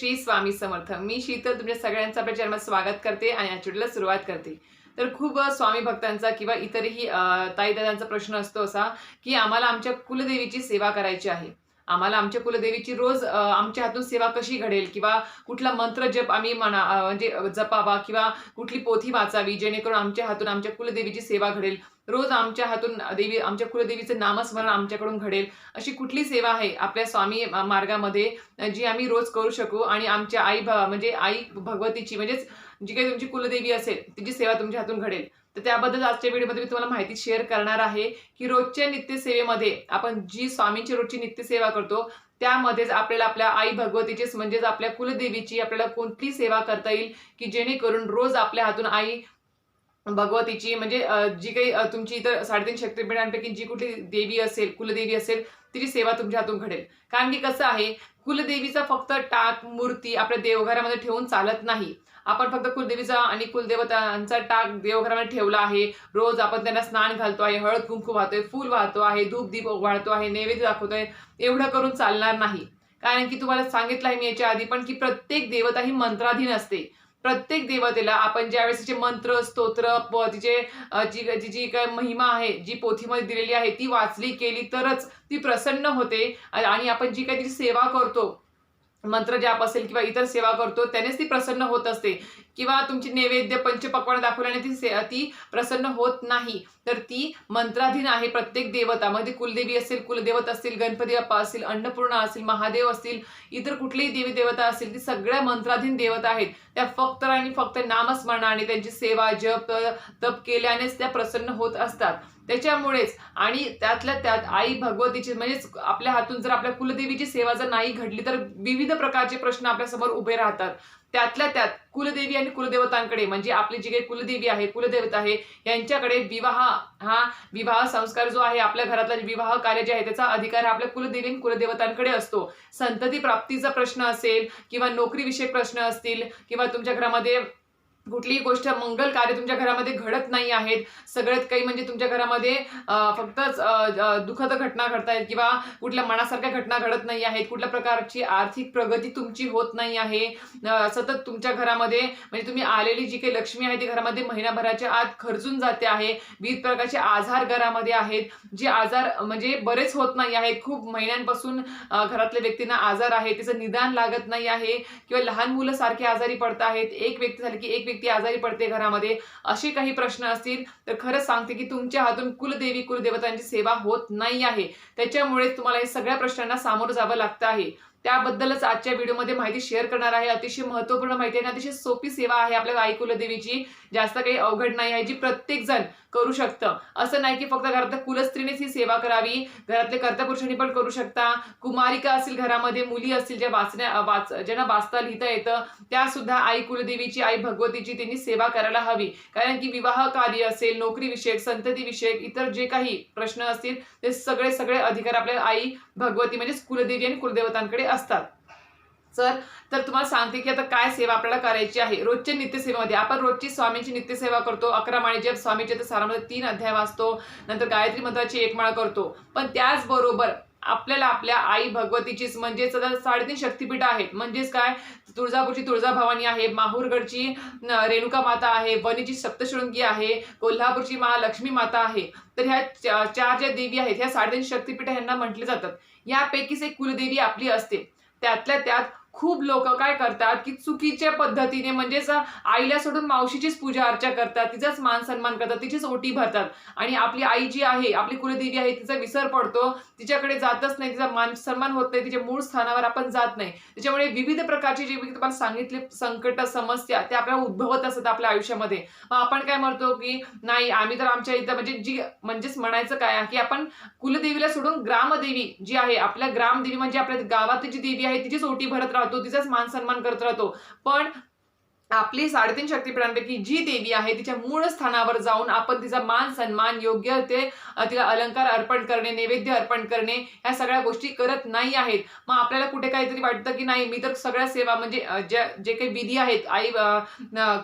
श्री स्वामी समर्थ. मी शीतल तुमच्या सगळ्यांचं आपल्या चॅनलमध्ये स्वागत करते आणि ॲक्च्युअलीला सुरुवात करते. तर खूप स्वामी भक्तांचा किंवा इतरही ताईदादांचा प्रश्न असतो असा की आम्हाला आमच्या कुलदेवीची सेवा करायची आहे. आम्हाला आमच्या कुलदेवीची रोज आमच्या हातून सेवा कशी घडेल किंवा कुठला मंत्र जप आम्ही म्हणा म्हणजे जपावा किंवा कुठली पोथी वाचावी जेणेकरून आमच्या हातून आमच्या कुलदेवीची सेवा घडेल. रोज आमच्या हातून देवी आमच्या कुलदेवीचं नामस्मरण आमच्याकडून घडेल. अशी कुठली सेवा आहे आपल्या स्वामी मार्गामध्ये जी आम्ही रोज करू शकू आणि आमच्या आई भ- म्हणजे आई भगवतीची म्हणजेच जी काही तुमची कुलदेवी असेल तिची सेवा तुमच्या हातून घडेल. तर त्याबद्दल आजच्या व्हिडिओमध्ये मी तुम्हाला माहिती शेअर करणार आहे की रोजच्या नित्यसेवेमध्ये आपण जी स्वामींची रोजची नित्यसेवा करतो त्यामध्येच आपल्याला आपल्या आई भगवतीचीच म्हणजेच आपल्या कुलदेवीची आपल्याला कोणती सेवा करता येईल की जेणेकरून रोज आपल्या हातून आई भगवतीची म्हणजे जी काही तुमची इतर साडेतीन शक्तिपीठांपैकी जी कुठली देवी असेल कुलदेवी असेल तिची सेवा तुमच्या हातून घडेल. कारण की कसं आहे कुलदेवीचा फक्त टाक मूर्ती आपल्या देवघरामध्ये ठेवून चालत नाही. आपण फक्त कुलदेवीचा आणि कुलदेवतांचा टाक देवघराला ठेवला आहे. रोज आपण त्यांना स्नान घालतो आहे हळद कुंकू वाहतोय फूल वाहतो आहे धूप दीप वाढतो आहे नैवेद्य दाखवतोय एवढं करून चालणार नाही. कारण की तुम्हाला सांगितलं आहे मी याच्या आधी पण की प्रत्येक देवता ही मंत्राधीन असते. प्रत्येक देवतेला आपण ज्यावेळेस तिचे मंत्र स्तोत्र तिचे जी जी जी काय महिमा आहे जी पोथीमध्ये दिलेली आहे ती वाचली केली तरच ती प्रसन्न होते. आणि आपण जी काही तिची सेवा करतो मंत्र जाप असेल किंवा इतर सेवा करतो त्यानेच ती प्रसन्न होत असते. किंवा तुमची नैवेद्य पंचपक्वान दाखवल्याने ती ती प्रसन्न होत नाही तर ती मंत्राधीन आहे प्रत्येक देवता मध्ये कुलदेवी असेल कुलदेवत असतील गणपती बाप्पा असतील अन्नपूर्णा असतील महादेव असतील इतर कुठलीही देवी देवता असतील ती सगळ्या मंत्राधीन देवता आहेत. त्या फक्त आणि फक्त नामस्मरणाने त्यांची सेवा जप तप केल्यानेच त्या प्रसन्न होत असतात. त्याच्यामुळेच आणि त्यातल्या त्यात आई भगवतीची म्हणजेच आपल्या हातून जर आपल्या कुलदेवीची सेवा जर नाही घडली तर विविध प्रकारचे प्रश्न आपल्यासमोर उभे राहतात. त्यातल्या त्यात कुलदेवी आणि कुलदेवतांकडे म्हणजे आपली जी काही कुलदेवी आहे कुलदेवता आहे यांच्याकडे विवाह हा विवाह संस्कार जो आहे आपल्या घरातला विवाह कार्य जे आहे त्याचा अधिकार हा आपल्या कुलदेवी आणि कुलदेवतांकडे असतो. संतती प्राप्तीचा प्रश्न असेल किंवा नोकरीविषयक प्रश्न असतील किंवा तुमच्या घरामध्ये कुठलीही गोष्ट मंगल कार्य तुमच्या घरामध्ये घडत नाही आहेत. सगळ्यात काही म्हणजे तुमच्या घरामध्ये फक्तच अं, घटना दुःखद घटना घडतायत किंवा कुठल्या मनासारख्या घटना घडत नाही आहेत. कुठल्या प्रकारची आर्थिक प्रगती तुमची होत नाही आहे. सतत तुमच्या घरामध्ये म्हणजे तुम्ही आलेली जी काही लक्ष्मी आहे ती घरामध्ये महिनाभराच्या आत खर्चून जाते आहे. विविध प्रकारचे आजार घरामध्ये आहेत. जे आजार म्हणजे बरेच होत नाही आहेत. खूप महिन्यांपासून घरातल्या व्यक्तींना आजार आहे त्याचं निदान लागत नाही आहे. किंवा लहान मुलं सारखे आजारी पडत आहेत. एक व्यक्ती झाली की एक व्यक्ती आजारी पडते घरामध्ये असे काही प्रश्न असतील तर खरंच सांगते की तुमच्या हातून कुलदेवी कुलदेवतांची सेवा होत नाही आहे. त्याच्यामुळे तुम्हाला हे सगळ्या प्रश्नांना सामोरं जावं लागतं आहे. त्याबद्दलच आजच्या व्हिडिओमध्ये माहिती शेअर करणार आहे. अतिशय महत्त्वपूर्ण माहिती आहे आणि अतिशय सोपी सेवा आहे आपल्या आई कुलदेवीची जास्त काही अवघड नाही आहे जी प्रत्येक जण करू शकतं. असं नाही की फक्त घरातल्या कुलस्त्रीनेच ही सेवा करावी. घरातले कर्तपुरुषांनी पण करू शकता. कुमारिका असतील घरामध्ये मुली असतील ज्या वाचण्या वाच ज्यांना वाचता लिहिता येतं त्या सुद्धा आई कुलदेवीची आई भगवतीची त्यांनी सेवा करायला हवी. कारण की विवाह कार्य असेल नोकरीविषयक संततीविषयक संतती विषयक इतर जे काही प्रश्न असतील ते सगळे सगळे अधिकार आपल्या आई भगवती म्हणजेच कुलदेवी आणि कुलदेवतांकडे असतात. सर तर तुम्हाला सांगते की आता काय सेवा आपल्याला करायची आहे. रोजच्या नित्यसेवेमध्ये आपण रोजची स्वामींची नित्यसेवा करतो. अकरा माळी जप स्वामीचे तर सारामध्ये तीन अध्याय वाचतो. नंतर गायत्री मंत्राची एक माळ करतो. पण त्याचबरोबर आपल्याला आपल्या आई भगवतीचीच म्हणजेच साडेतीन शक्तिपीठ आहेत. म्हणजेच काय? तुळजापूरची तुळजाभवानी आहे माहूरगडची रेणुका माता आहे वणीची सप्तशृंगी आहे कोल्हापूरची महालक्ष्मी माता आहे. तर ह्या चार ज्या देवी आहेत ह्या साडेतीन शक्तिपीठ ह्यांना म्हटले जातात. यापैकीच एक कुलदेवी आपली असते. त्यातल्या त्यात खूप लोक काय करतात की चुकीच्या पद्धतीने म्हणजेच आईला सोडून मावशीचीच पूजा अर्चा करतात तिचाच मान सन्मान करतात तिचीच ओटी भरतात. आणि आपली आई जी आहे आपली कुलदेवी आहे तिचा विसर पडतो तिच्याकडे जातच नाही तिचा मान सन्मान होत नाही तिच्या मूळ स्थानावर आपण जात नाही. त्याच्यामुळे विविध प्रकारची जे मी तुम्हाला सांगितले संकट समस्या ते आपल्याला उद्भवत असतात आपल्या आयुष्यामध्ये. मग आपण काय म्हणतो की नाही आम्ही तर आमच्या इथं म्हणजे जी म्हणजेच म्हणायचं काय आहे की आपण कुलदेवीला सोडून ग्रामदेवी जी आहे आपल्या ग्रामदेवी म्हणजे आपल्या गावात जी देवी आहे तिचीच ओटी भरत राहतो तिचाच मान सन्मान करत राहतो. पण आपली साडेतीन शक्तीपीठांपैकी जी देवी आहे तिच्या मूळ स्थानावर जाऊन आपण तिचा मान सन्मान योग्य ते तिला अलंकार अर्पण करणे नैवेद्य अर्पण करणे ह्या सगळ्या गोष्टी करत नाही आहेत. मग आपल्याला कुठे काहीतरी वाटतं की नाही मी तर सगळ्या सेवा म्हणजे ज्या जे काही विधी आहेत आई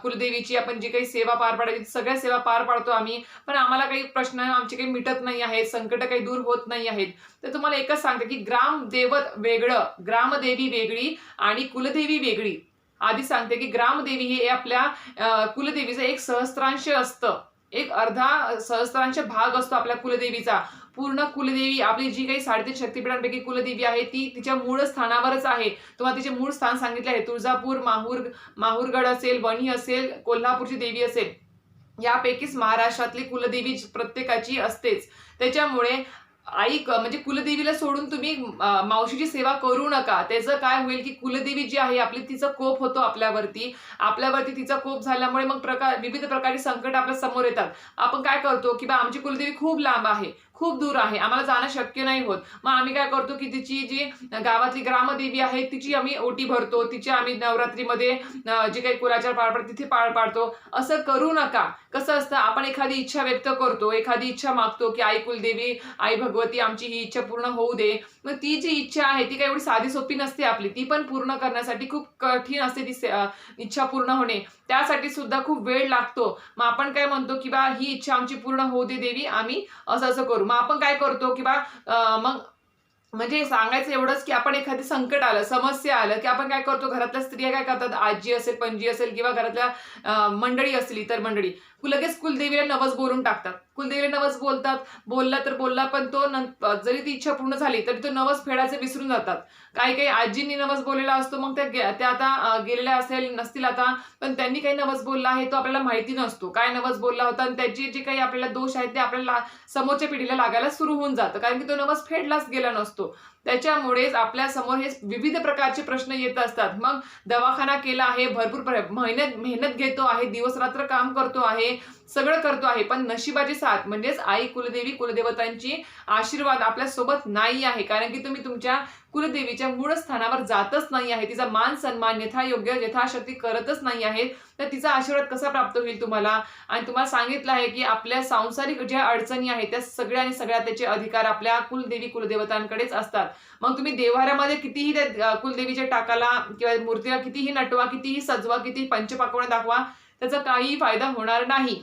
कुलदेवीची आपण जी काही सेवा पार पाडायची सगळ्या सेवा पार पाडतो आम्ही. पण आम्हाला काही प्रश्न आमचे काही मिटत नाही आहेत संकट काही दूर होत नाही आहेत. तर तुम्हाला एकच सांगते की ग्रामदेवत वेगळं ग्रामदेवी वेगळी आणि कुलदेवी वेगळी. आधी सांगते की ग्रामदेवी हे आपल्या कुलदेवीचं एक सहस्त्रांश असतं. एक अर्धा सहस्त्रांश भाग असतो आपल्या कुलदेवीचा. पूर्ण कुलदेवी आपली जी काही साडेतीन शक्तीपीठांपैकी कुलदेवी आहे ती तिच्या मूळ स्थानावरच आहे. तुम्हाला तिचे मूळ स्थान सांगितले आहे. तुळजापूर माहूर माहूरगड असेल वणी असेल कोल्हापूरची देवी असेल. यापैकीच महाराष्ट्रातली कुलदेवी प्रत्येकाची असतेच. त्याच्यामुळे आई म्हणजे कुलदेवीला सोडून तुम्ही मावशीची सेवा करू नका. त्याचं काय होईल की कुलदेवी जी आहे आपली तिचा कोप होतो आपल्यावरती. आपल्यावरती तिचा कोप झाल्यामुळे मग प्रकार विविध प्रकारची संकट आपल्यासमोर येतात. आपण काय करतो की बा आमची कुलदेवी खूप लांब आहे खूप दूर आहे. आम्हाला जाणं शक्य नाही होत. मग आम्ही काय करतो की तिची जी गावातली ग्रामदेवी आहे तिची आम्ही ओटी भरतो. तिची आम्ही नवरात्रीमध्ये जे काही कुलाचार पार पाडतो तिथे पार पाडतो. असं करू नका. कसं असतं आपण एखादी इच्छा व्यक्त करतो. एखादी इच्छा मागतो की आई कुलदेवी आई भगवती आमची ही इच्छा पूर्ण होऊ दे. मग ती जी इच्छा आहे ती काही एवढी साधी सोपी नसते आपली. ती पण पूर्ण करण्यासाठी खूप कठीण असते ती इच्छा पूर्ण होणे. त्यासाठी सुद्धा खूप वेळ लागतो. मग आपण काय म्हणतो की बा ही इच्छा आमची पूर्ण होऊ दे देवी आम्ही असं असं करू. मग आपण काय करतो की बा मग म्हणजे सांगायचं एवढंच की आपण एखादी संकट आलं समस्या आलं की आपण काय करतो? घरातल्या स्त्रिया काय करतात? आजी असेल पणजी असेल किंवा घरातल्या मंडळी असली तर मंडळी. लगेच कुलदेवीला नवस बोलून टाकतात. कुलदेवीला नवस बोलतात. बोलला तर बोलला पण तो जरी ती इच्छा पूर्ण झाली तरी तो नवस फेडायचे विसरून जातात. काही काही आजींनी नवस बोललेला असतो मग त्या गे- त्या आता गेलेल्या असेल नसतील आता पण त्यांनी काही नवस बोलला आहे तो आपल्याला माहिती नसतो. काय नवस बोलला होता आणि त्याचे जे काही आपल्याला दोष आहेत ते आपल्याला समोरच्या पिढीला लागायला सुरू होऊन जातं. कारण की तो नवस फेडलाच गेला नसतो. त्याच्यामुळेच आपल्यासमोर हे विविध प्रकारचे प्रश्न येत असतात. मग दवाखाना केला आहे भरपूर प्र- मेहनत मेहनत घेतो आहे दिवस रात्र काम करतो आहे सगळं करतो आहे. पण नशिबाची साथ म्हणजेच आई कुलदेवी कुलदेवतांची आशीर्वाद आपल्यासोबत नाही आहे. कारण की तुम्ही तुमच्या कुलदेवीच्या मूळ स्थानावर जातच नाही आहे. तिचा मान सन्मान यथायोग्य यथाशक्ती करतच नाही आहेत. तर तिचा आशीर्वाद कसा प्राप्त होईल तुम्हाला? आणि तुम्हाला सांगितलं आहे की आपल्या सांसारिक ज्या अडचणी आहेत त्या सगळ्या आणि सगळ्या त्याचे अधिकार आपल्या कुलदेवी कुलदेवतांकडेच असतात. मग तुम्ही देवाऱ्यामध्ये कितीही त्या कुलदेवीच्या टाकाला किंवा मूर्तीला कितीही नटवा कितीही सजवा कितीही पंचपाकवणं दाखवा त्याचा काही फायदा होणार नाही.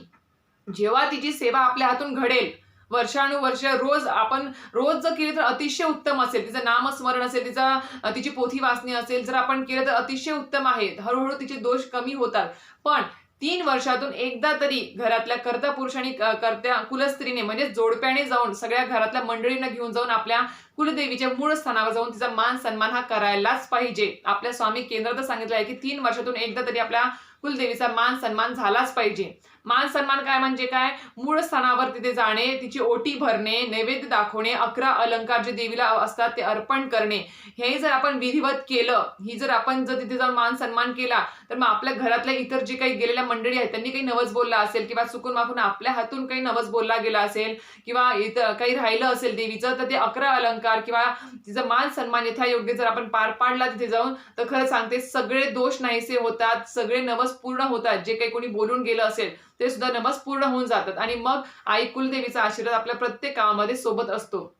जेव्हा तिची सेवा आपल्या हातून घडेल वर्षानुवर्ष रोज आपण रोज जर केली तर अतिशय उत्तम असेल तिचं नामस्मरण असेल तिचा तिची पोथी वाचणी असेल जर आपण केलं तर अतिशय उत्तम आहे. हळूहळू तिचे दोष कमी होतात. पण तीन वर्षातून एकदा तरी घरातल्या कर्ता पुरुष आणि कर्त्या कुलस्त्रीने म्हणजे जोडप्याने जाऊन सगळ्या घरातल्या मंडळींना घेऊन जाऊन आपल्या कुलदेवीच्या मूळ स्थानावर जाऊन तिचा मान सन्मान हा करायलाच पाहिजे. आपल्या स्वामी केंद्रातच सांगितलं आहे की तीन वर्षातून एकदा तरी आपल्या कुलदेवीचा मान सन्मान झालाच पाहिजे. मान सन्मान काय म्हणजे काय? मूळ स्थानावर तिथे जाणे तिची ओटी भरणे नैवेद्य दाखवणे अकरा अलंकार जे देवीला असतात ते अर्पण करणे. हे जर आपण विधिवत केलं ही जर आपण जर तिथे जाऊन मान सन्मान केला तर मग आपल्या घरातल्या इतर जे काही गेलेल्या मंडळी आहेत त्यांनी काही नवस बोलला असेल किंवा चुकून माफून आपल्या हातून काही नवस बोलला गेला असेल किंवा इथं काही राहिलं असेल देवीचं तर ते अकरा अलंकार किंवा तिचा मान सन्मान यथायोग्य जर आपण पार पाडला तिथे जाऊन तर खरं सांगते सगळे दोष नाहीसे होतात सगळे नवस पूर्ण होतात जे काही कोणी बोलून गेलं असेल. ते सुद्धा नमस पूर्ण होऊन जातात. आणि मग आई कुलदेवीचा आशीर्वाद आपल्या प्रत्येक कामामध्ये सोबत असतो.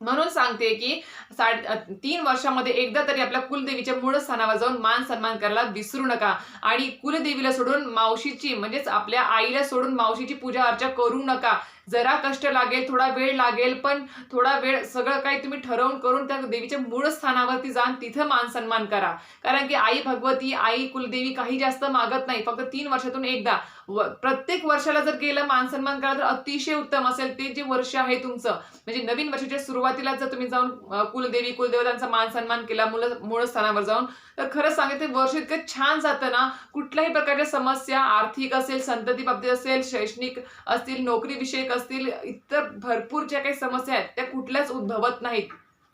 म्हणून सांगते की साडे तीन वर्षामध्ये एकदा तरी आपल्या कुलदेवीच्या मूळ स्थानावर जाऊन मान सन्मान करायला विसरू नका. आणि कुलदेवीला सोडून मावशीची म्हणजेच आपल्या आईला सोडून मावशीची पूजा अर्चा करू नका. जरा कष्ट लागेल थोडा वेळ लागेल पण थोडा वेळ सगळं काही तुम्ही ठरवून करून त्या देवीच्या मूळ स्थानावरती जाऊन तिथं मान सन्मान करा. कारण की आई भगवती आई कुलदेवी काही जास्त मागत नाही. फक्त तीन वर्षातून एकदा. व- प्रत्येक वर्षाला जर गेलं मान सन्मान करा तर अतिशय उत्तम असेल ते जे वर्ष आहे तुमचं. म्हणजे नवीन वर्षाच्या सुरुवातीला जर तुम्ही जाऊन कुलदेवी कुलदेवतांचा मान सन्मान केला मूळ मूळ स्थानावर जाऊन तर खरंच सांगितलं वर्ष इतकं छान जातं ना. कुठल्याही प्रकारच्या समस्या आर्थिक असेल संतती बाबतीत असेल शैक्षणिक असतील नोकरीविषयक असतील इतर भरपूर ज्या काही समस्या आहेत त्या कुठल्याच उद्भवत नाहीत.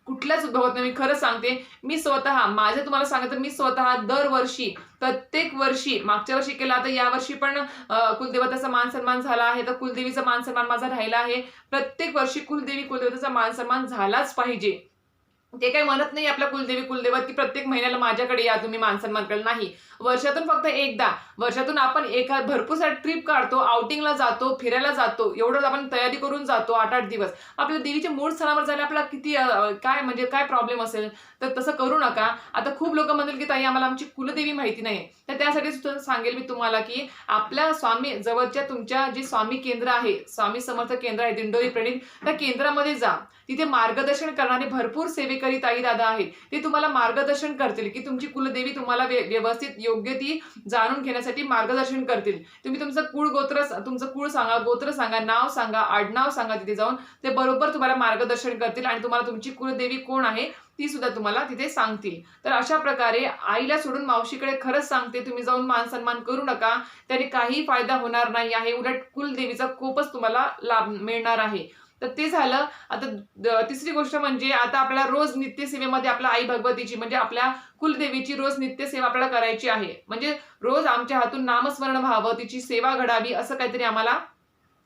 कुठल्याच उद्भवत नाही. मी खरं सांगते मी स्वतः माझे तुम्हाला सांगते मी स्वतः दरवर्षी प्रत्येक वर्षी मागच्या वर्षी केला तर यावर्षी पण कुलदेवताचा मान सन्मान झाला आहे तर कुलदेवीचा मान सन्मान माझा राहिला आहे. प्रत्येक वर्षी कुलदेवी कुलदेवताचा मान सन्मान झालाच पाहिजे. ते काही म्हणत नाही आपल्या कुलदेवी कुलदेवत की प्रत्येक महिन्याला माझ्याकडे या तुम्ही माणसं सन्मान नाही. वर्षातून फक्त एकदा. वर्षातून आपण एका भरपूर ट्रिप काढतो आउटिंगला जातो फिरायला जातो एवढंच आपण तयारी करून जातो आठ आठ दिवस. आपल्या देवीच्या मूळ सणावर झाले आपला किती काय म्हणजे काय प्रॉब्लेम असेल तर तसं करू नका. आता खूप लोक म्हणतील की ताई आम्हाला आमची कुलदेवी माहिती नाही. तर त्यासाठी सुद्धा सांगेल मी तुम्हाला की आपल्या स्वामी जवळच्या तुमच्या जे स्वामी केंद्र आहे स्वामी समर्थ केंद्र आहे दिंडोरी प्रणित त्या केंद्रामध्ये जा. तिथे मार्गदर्शन करणारे भरपूर सेवे सेवेकरी ताई दादा आहेत. ते तुम्हाला मार्गदर्शन करतील की तुमची कुलदेवी तुम्हाला व्यवस्थित योग्य ती जाणून घेण्यासाठी मार्गदर्शन करतील. तुम्ही तुमचं कुळ गोत्र तुमचं कुळ सांगा गोत्र सांगा नाव सांगा आडनाव सांगा तिथे जाऊन. ते बरोबर तुम्हाला मार्गदर्शन करतील आणि तुम्हाला तुमची कुलदेवी कोण आहे ती सुद्धा तुम्हाला तिथे सांगतील. तर अशा प्रकारे आईला सोडून मावशीकडे खरंच सांगते तुम्ही जाऊन मान सन्मान करू नका. त्याने काही फायदा होणार नाही आहे. उलट कुलदेवीचा खूपच तुम्हाला लाभ मिळणार आहे. तर ते झालं. आता तिसरी गोष्ट म्हणजे आता आपल्याला रोज नित्यसेवेमध्ये आपल्या आई भगवतीची म्हणजे आपल्या कुलदेवीची रोज नित्यसेवा आपल्याला करायची आहे. म्हणजे रोज आमच्या हातून नामस्मरण व्हावं तिची सेवा घडावी असं काहीतरी आम्हाला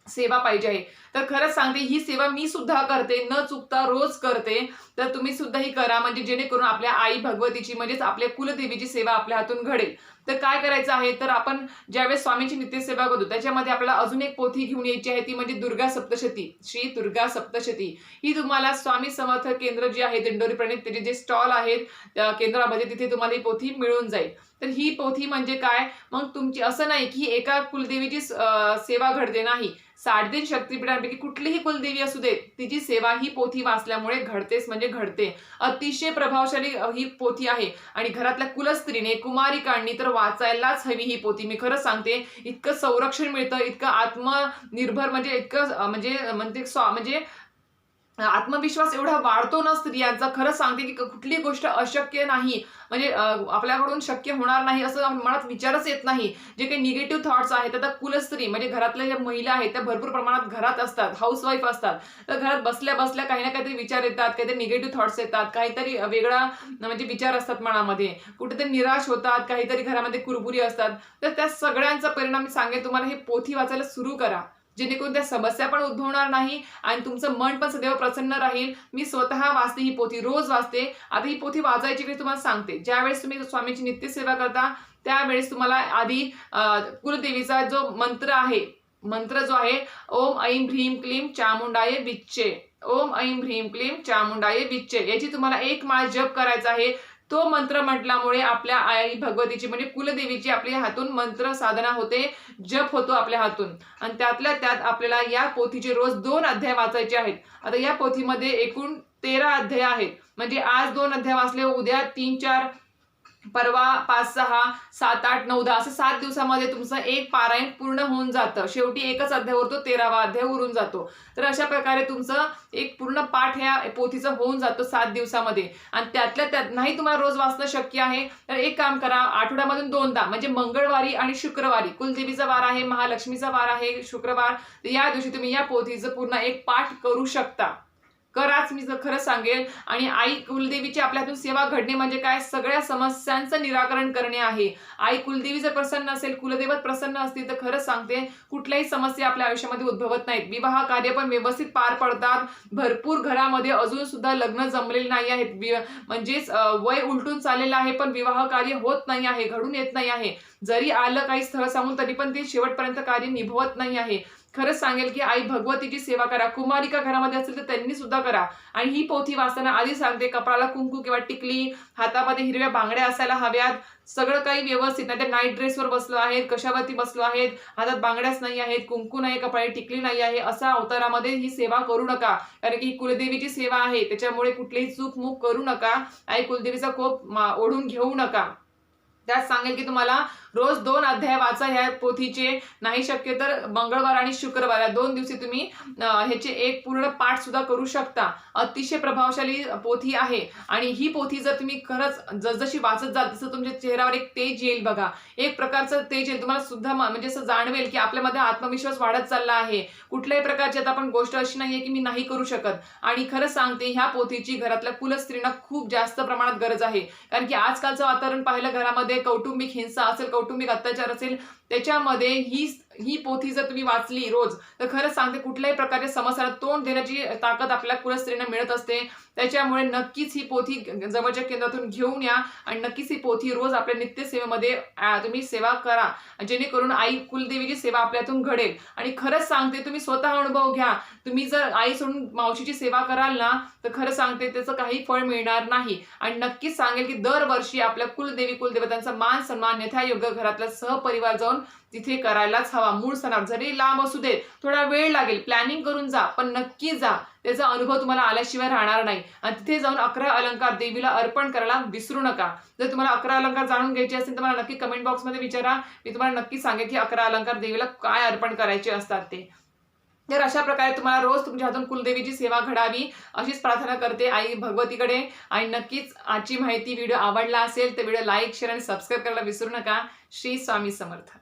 सेवा पाहिजे आहे. तर खरंच सांगते ही सेवा मी सुद्धा करते न चुकता रोज करते. तर तुम्ही सुद्धा ही करा म्हणजे जेणेकरून आपल्या आई भगवतीची म्हणजेच आपल्या कुलदेवीची सेवा आपल्या हातून घडेल. तर काय करायचं आहे? तर आपण ज्यावेळेस स्वामींची नित्यसेवा करतो त्याच्यामध्ये आपल्याला अजून एक पोथी घेऊन यायची आहे ती म्हणजे दुर्गा सप्तशती. श्री दुर्गा सप्तशती. ही तुम्हाला स्वामी समर्थ केंद्र जे आहे दिंडोरी प्रणित त्याचे जे स्टॉल आहेत केंद्रामध्ये तिथे तुम्हाला ही पोथी मिळून जाईल. तर ही पोथी म्हणजे काय? मग तुमची असं नाही की एका कुलदेवीची सेवा घडते नाही. साडेतीन शक्तीपीठांपैकी कुठलीही कुलदेवी असू दे तिची सेवा ही पोथी वाचल्यामुळे घडतेच म्हणजे घडते. अतिशय प्रभावशाली ही पोथी आहे. आणि घरातल्या कुलस्त्रीने कुमारिकांनी तर वाचायलाच हवी ही पोथी. मी खरंच सांगते इतकं संरक्षण मिळतं इतकं आत्मनिर्भर म्हणजे इतकं म्हणजे म्हणजे स्वा म्हणजे आत्मविश्वास एवढा वाढतो ना स्त्रियांचा खरंच सांगते की कुठली गोष्ट अशक्य नाही. म्हणजे आपल्याकडून शक्य होणार नाही असं मनात विचारच येत नाही. जे काही निगेटिव्ह थॉट्स आहेत आता कुलस्त्री म्हणजे घरातल्या ज्या महिला आहेत त्या भरपूर प्रमाणात घरात असतात हाऊसवाईफ असतात. तर घरात बसल्या बसल्या काही ना काहीतरी विचार येतात काहीतरी निगेटिव्ह थॉट्स येतात काहीतरी वेगळा म्हणजे विचार असतात मनामध्ये. कुठेतरी निराश होतात काहीतरी घरामध्ये कुरबुरी असतात. तर त्या सगळ्यांचा परिणाम मी सांगेन तुम्हाला हे पोथी वाचायला सुरू करा. जेणेकरून त्या समस्या पण उद्भवणार नाही आणि तुमचं मन पण सदैव प्रसन्न राहील. मी स्वतः वाचते ही पोथी रोज वाचते. आता ही पोथी वाचायची वेळी तुम्हाला सांगते. ज्यावेळेस तुम्ही स्वामीची नित्यसेवा करता त्यावेळेस तुम्हाला आधी कुलदेवीचा जो मंत्र आहे मंत्र जो आहे ओम ऐं ह्रीम क्लीम चामुंडाय विच्चे. ओम ऐं ह्रीम क्लीम चामुंडाय विच्चे. याची तुम्हाला एक माळ जप करायचा आहे. तो मंत्र म्हटल्यामुळे आपल्या आई भगवतीची म्हणजे कुलदेवीची आपल्या हातून मंत्र साधना होते जप होतो आपल्या हातून. आणि त्यातल्या त्यात आपल्याला या पोथीचे रोज दोन अध्याय वाचायचे आहेत. आता या पोथीमध्ये एकूण तेरा अध्याय आहेत. म्हणजे आज दोन अध्याय वाचले उद्या तीन चार परवा पाच सहा सात आठ नऊ दहा असं सात दिवसामध्ये तुमचं एक पारायण पूर्ण होऊन जातं. शेवटी एकच अध्याय उरतो तेरावा अध्याय उरून जातो. तर अशा प्रकारे तुमचं एक पूर्ण पाठ ह्या पोथीचं होऊन जातो सात दिवसामध्ये. आणि त्यातल्या त्यात नाही तुम्हाला रोज वाचणं शक्य आहे तर एक काम करा आठवड्यामधून दोनदा म्हणजे मंगळवारी आणि शुक्रवारी कुलदेवीचा वार आहे महालक्ष्मीचा वार आहे शुक्रवार या दिवशी तुम्ही या पोथीचं पूर्ण एक पाठ करू शकता. कराच मी जर खरं सांगेल. आणि आई कुलदेवीची आपल्या हातून सेवा घडणे म्हणजे काय? सगळ्या समस्यांचं निराकरण करणे आहे. आई कुलदेवी जर प्रसन्न असेल कुलदेवत प्रसन्न असतील तर खरंच सांगते कुठल्याही समस्या आपल्या आयुष्यामध्ये उद्भवत नाहीत. विवाह कार्य पण व्यवस्थित पार पडतात. भरपूर घरामध्ये अजून सुद्धा लग्न जमलेले नाही आहेत. वि- म्हणजेच वय उलटून चाललेलं आहे पण विवाह कार्य होत नाही आहे घडून येत नाही आहे. जरी आलं काही स्थळ सांगून तरी पण ते शेवटपर्यंत कार्य निभवत नाही आहे. खरंच सांगेल की आई भगवतीची सेवा करा कुमारिका घरामध्ये असेल तर त्यांनी सुद्धा करा. आणि ही पोथी वाचताना आधी सांगते कपाळाला कुंकू किंवा टिकली हातामध्ये हिरव्या बांगड्या असायला हव्यात सगळं काही व्यवस्थित नाही नाईट ड्रेसवर बसलो आहेत कशावरती बसलो आहेत हातात बांगड्याच नाही आहेत कुंकू नाही कपाळी टिकली नाही आहे असा अवतारामध्ये ही सेवा करू नका. कारण की ही कुलदेवीची सेवा आहे त्याच्यामुळे कुठलीही चूक मूक करू नका. आई कुलदेवीचा कोप ओढून घेऊ नका. त्यात सांगेल की तुम्हाला रोज दोन अध्याय वाचा ह्या पोथीचे नाही शक्य तर मंगळवार आणि शुक्रवार या दोन दिवशी तुम्ही ह्याचे एक पूर्ण पाठ सुद्धा करू शकता. अतिशय प्रभावशाली पोथी आहे. आणि ही पोथी जर तुम्ही खरंच जसजशी वाचत जाल तसं तुमच्या चेहऱ्यावर एक तेज येईल बघा. एक प्रकारचं तेज येईल. तुम्हाला सुद्धा म्हणजे असं जाणवेल की आपल्यामध्ये आत्मविश्वास वाढत चालला आहे. कुठल्याही प्रकारची आता आपण गोष्ट अशी नाहीये की मी नाही करू शकत. आणि खरंच सांगते ह्या पोथीची घरातल्या कुलस्त्रींना खूप जास्त प्रमाणात गरज आहे. कारण की आजकालचं वातावरण पाहिलं घरामध्ये कौटुंबिक हिंसा असेल कौटुंबिक अत्याचार असेल त्याच्यामध्ये ही ही पोथी जर तुम्ही वाचली रोज तर खरंच सांगते कुठल्याही प्रकारच्या समस्याला तोंड देण्याची ताकद आपल्या कुलस्त्रींना मिळत असते. त्याच्यामुळे नक्कीच ही पोथी जवळच्या केंद्रातून घेऊन या आणि नक्कीच ही पोथी रोज आपल्या नित्यसेवेमध्ये तुम्ही सेवा करा. जेणेकरून आई कुलदेवीची सेवा आपल्यातून घडेल. आणि खरंच सांगते तुम्ही स्वतः अनुभव घ्या. तुम्ही जर आई सोडून मावशीची सेवा कराल ना तर खरं सांगते त्याचं काही फळ मिळणार नाही. आणि नक्कीच सांगेल की दरवर्षी आपल्या कुलदेवी कुलदेवतांचा मान सन्मान यथायोग्य घरातला सहपरिवार जाऊन तिथे करायलाच हवा. मूळ सणावर. जरी लांब असू दे थोडा वेळ लागेल. प्लॅनिंग करून जा पण नक्की जा. त्याचा अनुभव तुम्हाला आल्याशिवाय राहणार नाही. आणि तिथे जाऊन अकरा अलंकार देवीला अर्पण करायला विसरू नका. जर तुम्हाला अकरा अलंकार जाणून घ्यायचे असेल तर मला नक्की कमेंट बॉक्समध्ये विचारा. मी तुम्हाला नक्की सांगेन की अकरा अलंकार देवीला काय अर्पण करायचे असतात ते. तर अशा प्रकारे तुम्हाला रोज तुमच्या हातून कुलदेवीची सेवा घडावी अशीच प्रार्थना करते आई भगवतीकडे. आणि नक्कीच आजची माहिती व्हिडिओ आवडला असेल तर व्हिडिओ लाईक शेअर आणि सबस्क्राईब करायला विसरू नका. श्री स्वामी समर्थ.